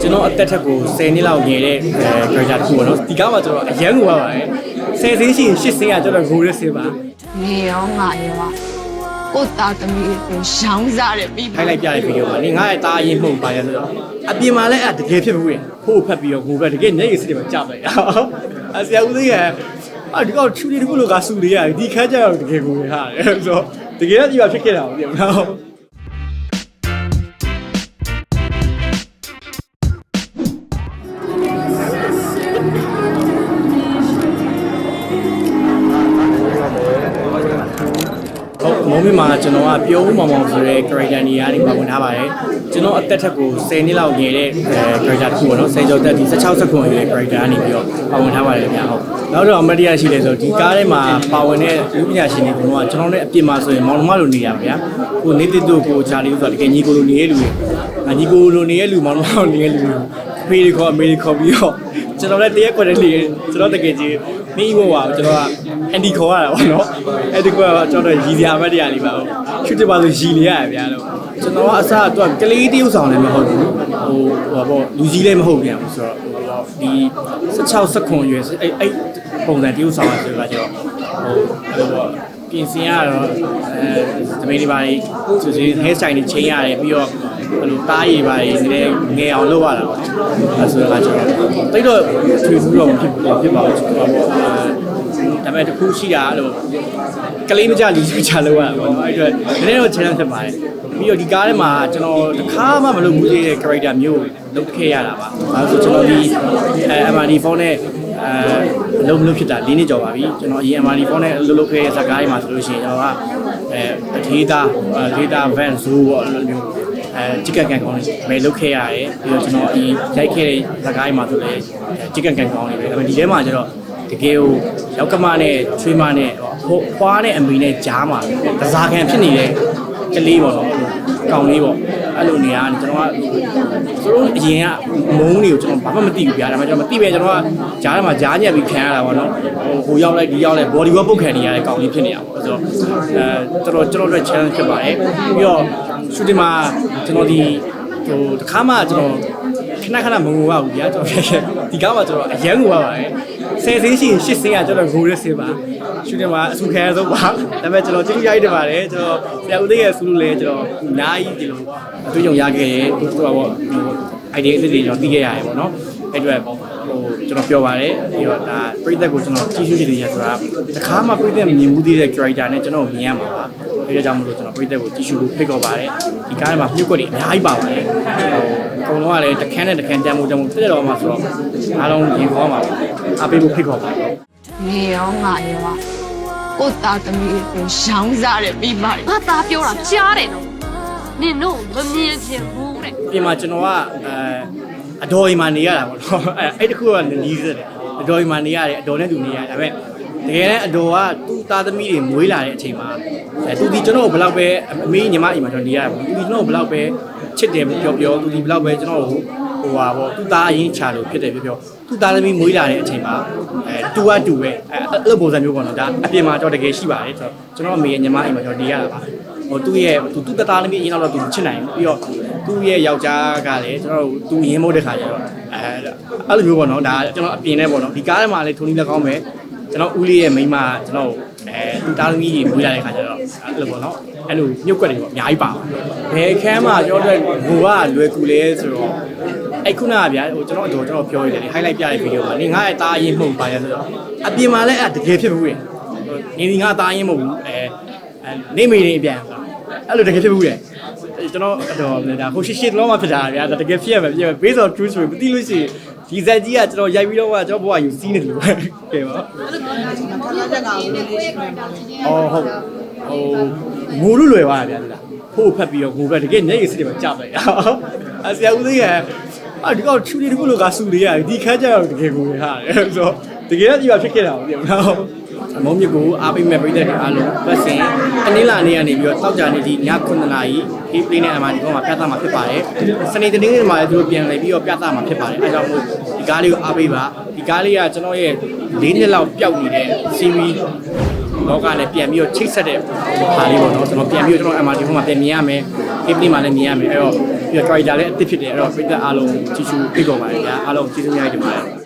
ကျွန်တော်အသက်ထက်ကို10နှစ်လောက်ငယ်တဲ့အဲ character တစ်ခုပေါ့နော်ဒီကားမှာကျွန်တော်အရန်ကိုပါပါတယ်10ဆင်းရှိရင်8ဆင်းကကျွန်တော်ဂိုးရစ်ဆင်းပါနေရောငါရောကိုယ့်သားသမီးကိုရောင်းစားတယ်ပြီးခိုင်းလိုက်ပြတဲ့ဗီဒီယိုမှာနေငါရဲ့တားအရင်မှုန်ပါရဆိုတော့အပြင်မှာလည်းအဲ့တကယ်ဖြစ်မှုရဖိုးဖက်ပြီးတော့ဂိုးပဲတကယ်ညက်ရည်စစ်တွေမှာကြာလိုက်အဆရာဦးသေးကအာဒီကောင်ချူလေးတခုလိုကဆူလေးရတယ်ဒီခန်းကျတော့တကယ်ကိုရဟာတယ်ဆိုတော့တကယ်တော့ဒီမှာဖြစ်ခဲ့တာမသိဘူးနော် ဟုတ်မုံမြမှာကျွန်တော်ကပြောဦးမောင်မောင်ဆိုတဲ့ character နေရာနေပါဝင်ထားပါတယ်ကျွန်တော်အသက်ထက်ကို10နှစ်လောက်ငယ်တဲ့အဲ character တစ်ခုပေါ့နော်10ကျော်သက်ဒီ16ဆက်ခွန်ရဲ့ character ကနေပြီးတော့ပါဝင်ထားပါတယ်ခင်ဗျာဟုတ်နောက်တော့အမတ်တရားရှိလဲဆိုဒီကားထဲမှာပါဝင်တဲ့ဥပညာရှင်တွေကတော့ကျွန်တော်နဲ့အပြင်မှာဆိုရင်မောင်နှမလိုနေရပါဗျာကိုနေတစ်တို့ကိုချာလီဆိုတော့တကယ်ညီကိုလိုနေတဲ့လူတွေအညီကိုလိုနေတဲ့လူမောင်နှမလိုနေတဲ့လူတွေဖေးတွေခေါ်အမေတွေခေါ်ပြီးတော့ ကျွန်တော်လည်းတရက်ခွက်တည်းနေကျွန်တော်တကယ်ကြီးမိဖို့ပါကျွန်တော်ကအန်ဒီခေါ်ရတာပေါ့နော်အဲ့ဒီကွက်ကကျွန်တော်ရည်စရာအမတ်တရားလေးပါရှုတစ်ပါဆိုရည်နေရတယ်ဗျာလို့ကျွန်တော်ကအစားတော့ကလေးတယောက်ဆောင်လည်းမဟုတ်ဘူးဟိုဟိုပေါ့လူကြီးလည်းမဟုတ်ပြန်ဘူးဆိုတော့ဒီ16စက္ကွန်ရွယ်အဲ့အဲ့ပုံစံတယောက်ဆောင်ရဆိုတော့ကျွန်တော်ဟိုအဲ့လိုပေါ့ပြင်ဆင်ရတော့အဲတမင်းတွေပါလေသူစီ hair style တွေချိန်ရတယ်ပြီးတော့ ဘယ်လိုတားရည်ပါလေနည်းနည်းငယ်အောင်လုပ်ရတာပေါ့အဲဆိုတော့ကျွန်တော်တိတ်တော့ထွေးဘူးတော့မဖြစ်ဘူးဖြစ်ပါဘူးကျွန်တော်ပေါ့ဒါပေမဲ့တခုရှိတာအဲ့လိုကလေးမကြလူကြီးမကြလောက်ရတာပေါ့နော်အဲ့အတွက်နည်းနည်းတော့ challenge ဖြစ်ပါတယ်ပြီးတော့ဒီကားထဲမှာကျွန်တော်တစ်ခါမှမလုပ်ဘူးသေးတဲ့ character မျိုးလုပ်ခဲ့ရတာပါဒါဆိုကျွန်တော်ဒီအဲ MRD phone နဲ့အဲလုံးမလို့ဖြစ်တာ၄နှစ်ကျော်ပါပြီကျွန်တော်အရင် MRD phone နဲ့လုပ်လုပ်ခဲ့တဲ့ဇာတ်ကားတွေမှာဆိုလို့ရှိရင်ကျွန်တော်ကအဲအထေးသားဒေတာ van zoo ပေါ့အဲ့လိုမျိုး အဲဂျီကန်ကန်ကောင်းလေးမယ်လုတ်ခဲ့ရတယ်ပြီးတော့ကျွန်တော်ဒီရိုက်ခဲ့တဲ့ဇာတ်ကားတွေမှာဆိုလည်းဂျီကန်ကန်ကောင်းလေးပဲဒါပေမဲ့ဒီထဲမှာကျတော့တကယ်ကိုရောက်ကမနဲ့ချွေးမနဲ့ဟိုခွားနဲ့အမီနဲ့ကြားမှာတစားခံဖြစ်နေတဲ့ကလေးပေါ့နော် ကောင်းလေးပေါ့အဲ့လိုနေရာကျွန်တော်ကသူတို့အရင်ကမုန်းတွေကိုကျွန်တော်ဘာမှမသိဘူးဗျာဒါပေမဲ့ကျွန်တော်မသိပဲကျွန်တော်ကကြားထဲမှာကြားညက်ပြီးခံရတာပေါ့နော်ဟိုဟိုရောက်လိုက်ဒီရောက်လိုက် body work ပုတ်ခံနေရတဲ့ကောင်းလေးဖြစ်နေတာပေါ့ဆိုတော့အဲတော်တော်ကျွန်တော်တို့ challenge ဖြစ်ပါတယ်ပြီးတော့ shooting မှာကျွန်တော်ဒီဟိုတခါမှကျွန်တော်ခဏခဏမငိုရဘူးဗျာကျွန်တော်ဒီကားမှာကျွန်တော်အရန်ငိုရပါတယ် ဆယ်စင်းရှိရင်ရှစ်စင်းကကျွန်တော်ငိုရစင်းပါရှူတင်မှာအဆူခဲဆုံးပါဒါပေမဲ့ကျွန်တော်ကျေးဇူးရိုက်တင်ပါတယ်ကျွန်တော်ဆရာဦးသိရဲ့ဆူလို့လဲကျွန်တော်အများကြီးဒီလိုအတွေ့အကြုံရခဲ့ရဲသူကပေါ့ဟို idea အသစ်တွေကျွန်တော်သိခဲ့ရတယ်ပေါ့နော်အဲ့အတွက်ဟိုကျွန်တော်ပြောပါတယ်ပြီးတော့ဒါပရိသတ်ကိုကျွန်တော်ကြည့်ရှုနေတယ်ဆိုတာတခါမှပရိသတ်မြင်မှုသေးတဲ့ character နဲ့ကျွန်တော်မြင်ရမှာပါအဲ့ဒါကြောင့်မလို့ကျွန်တော်ပရိသတ်ကိုကြည့်ရှုဖို့ဖိတ်ခေါ်ပါတယ်ဒီကားထဲမှာမြုပ်ကွက်တွေအများကြီးပါပါတယ်ဟိုအ ကုန်လုံးကလည်းတခန်းနဲ့တခန်းတန်မှုတန်မှုပြည့်တော်မှာဆိုတော့အားလုံးရင်ခေါ်မှာပါအားပေးဖို့ဖိတ်ခေါ်ပါတယ်နေရောငါရောကိုယ့်သားသမီးကိုရောင်းစားတယ်ပြီးပါတယ်ငါသားပြောတာကြားတယ်နော်နင်တို့မမြင်ချင်ဘူးတဲ့ပြင်မှာကျွန်တော်ကအဲအတော်အိမ်မှာနေရတာပေါ့နော်အဲအဲ့တခုကနီးစက်တယ်အတော်အိမ်မှာနေရတယ်အတော်နဲ့သူနေရတယ်ဒါပေမဲ့ တကယ်လည်းအတော်ကသူ့သားသမီးတွေမွေးလာတဲ့အချိန်မှာအဲသူဒီကျွန်တော်ကိုဘယ်လောက်ပဲအမေညီမအိမ်မှာကျွန်တော်နေရတယ်ပေါ့သူဒီကျွန်တော်ကိုဘယ်လောက်ပဲချစ်တယ်ပြောပြောသူဒီဘယ်လောက်ပဲကျွန်တော်ကိုဟိုဟာပေါ့သူ့သားအရင်ချလို့ဖြစ်တယ်ပြောပြောသူ့သားသမီးမွေးလာတဲ့အချိန်မှာအဲတူကတူပဲအဲအဲ့လိုပုံစံမျိုးပေါ့နော်ဒါအပြင်မှာတော့တကယ်ရှိပါတယ်ဆိုတော့ကျွန်တော်အမေရဲ့ညီမအိမ်မှာကျွန်တော်နေရတာပါဟိုသူ့ရဲ့သူသူတသားသမီးအရင်တော့သူချစ်နိုင်ဘူးပြီးတော့သူ့ရဲ့ယောက်ျားကလည်းကျွန်တော်တို့သူရင်းမို့တဲ့ခါကျတော့အဲအဲ့လိုမျိုးပေါ့နော်ဒါကျွန်တော်အပြင်ထဲပေါ့နော်ဒီကားထဲမှာလည်းထုံနီးလည်းကောင်းမယ် ကျွန်တော်ဦးလေးရဲ့မိန်းမကျွန်တော်အဲသူသားသမီးကြီးမွေးလာတဲ့ခါကျတော့အဲ့လိုပေါ့နော်အဲ့လိုမြုပ်ကွက်တွေပေါ့အများကြီးပါပါတယ်ဘယ်ခမ်းမှာကျွန်တော်တို့ငိုကလွယ်ကူလဲဆိုတော့အဲ့ခုနကဗျာဟိုကျွန်တော်အတော်ကျွန်တော်ပြောရတယ် highlight ပြတဲ့ဗီဒီယိုမှာနေငါ့ရဲ့သားအရင်မှုန်ပါရဆိုတော့အပြင်မှာလည်းအဲ့တကယ်ဖြစ်ဘူးလေနေဒီငါသားအရင်မဟုတ်ဘူးအဲအဲနေမိနေပြန်ဆိုတာအဲ့လိုတကယ်ဖြစ်ဘူးလေကျွန်တော်တော့ဒါဟိုရှိရှိလုံးမဖြစ်တာဗျာဒါတကယ်ဖြစ်ရမှာဖြစ်ရမှာ based on true story မသိလို့ရှိရင် ဒီဇက်ကြီးကကျွန်တော်ရိုက်ပြီးတော့ကကျွန်တော်ဘဝယူစီးနေတယ်လို့ပဲကဲပါအော်ဟုတ်ဟိုငိုလို့လွယ်ပါဗျာဒီလားဖိုးဖက်ပြီးတော့ငိုပဲတကယ်ညက်ရည်စစ်တွေမှာကြာလိုက်အဆရာဦးသေးကအာဒီကောင်ချူလေးတခုလိုကဆူလေးရတယ်ဒီခန်းကျတော့တကယ်ကိုရဟာတယ်ဆိုတော့တကယ်ကဒီမှာဖြစ်ခဲ့တာမသိဘူးနော်အ မောမြစ်ကိုအားပေးမဲ့ပြည်သက်တွေအားလုံးပတ်စင်အနည်းလာနေရနေပြီးတော့တောက်ကြနေဒီည9နာရီဒီ play နဲ့အမှဒီကောင်မှာပြသမှာဖြစ်ပါတယ်စနေတနင်္ဂနွေမှာလည်းသူတို့ပြန်လည်ပြီးတော့ပြသမှာဖြစ်ပါတယ်အဲကြောင့်မို့ဒီကားလေးကိုအားပေးပါဒီကားလေးကကျွန်တော်ရဲ့၄နှစ်လောက်ပျောက်နေတဲ့ series လောကနဲ့ပြန်ပြီးတော့ချိတ်ဆက်တဲ့ဟာလေးပေါ့နော်ကျွန်တော်ပြန်ပြီးတော့ကျွန်တော် MRT ဘုံမှာပြန်မြင်ရမယ် KPL မှာလည်းမြင်ရမယ်အဲ့တော့ပြီးတော့ character လည်းအသစ်ဖြစ်တယ်အဲ့တော့ပြည့်သက်အားလုံးကြည့်ရှုဖိတ်ခေါ်ပါတယ်ဗျာအားလုံးကျေးဇူးများတင်ပါတယ်